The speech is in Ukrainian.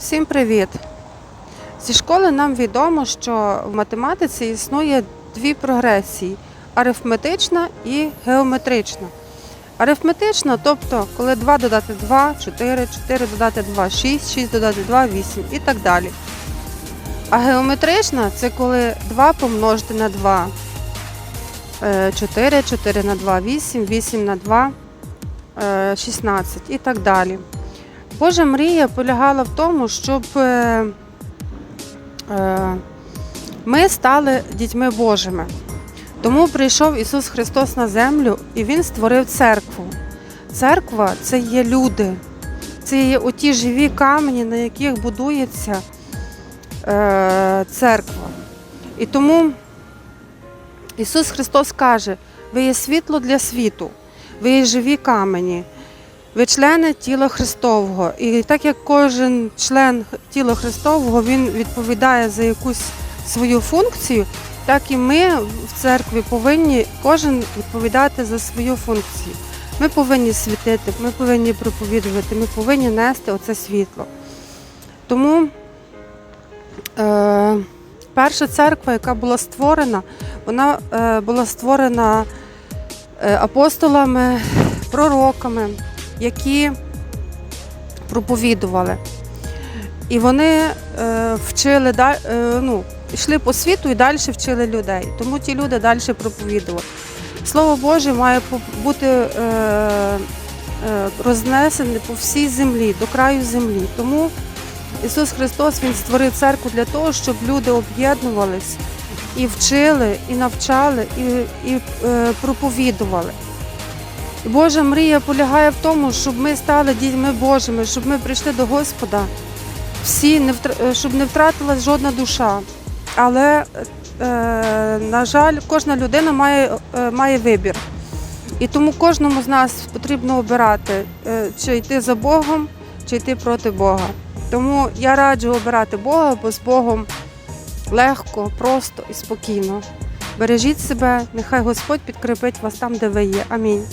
Всім привіт! Зі школи нам відомо, що в математиці існує дві прогресії арифметична і геометрична. Арифметична, тобто, коли 2 додати 2, 4, 4 додати 2, 6, 6 додати 2, 8 і так далі. А геометрична це коли 2 помножити на 2. 4, 4 на 2, 8, 8 на 2, е, 16 і так далі. Божа мрія полягала в тому, щоб е, е, ми стали дітьми Божими. Тому прийшов Ісус Христос на землю і Він створив церкву. Церква це є люди, це є оті живі камені, на яких будується е, церква. І тому Ісус Христос каже: ви є світло для світу, ви є живі камені. Ви члени тіла Христового. І так як кожен член тіла Христового він відповідає за якусь свою функцію, так і ми в церкві повинні кожен відповідати за свою функцію. Ми повинні світити, ми повинні проповідувати, ми повинні нести оце світло. Тому е, перша церква, яка була створена, вона е, була створена е, апостолами, пророками які проповідували. І вони е, вчили е, ну, йшли по світу і далі вчили людей. Тому ті люди далі проповідували. Слово Боже має бути е, рознесене по всій землі, до краю землі. Тому Ісус Христос Він створив церкву для того, щоб люди об'єднувались і вчили, і навчали, і, і проповідували. Божа мрія полягає в тому, щоб ми стали дітьми Божими, щоб ми прийшли до Господа, всі не втр- е, щоб не втратилась жодна душа. Але, е, на жаль, кожна людина має, е, має вибір. І тому кожному з нас потрібно обирати, е, чи йти за Богом, чи йти проти Бога. Тому я раджу обирати Бога, бо з Богом легко, просто і спокійно. Бережіть себе, нехай Господь підкріпить вас там, де ви є. Амінь.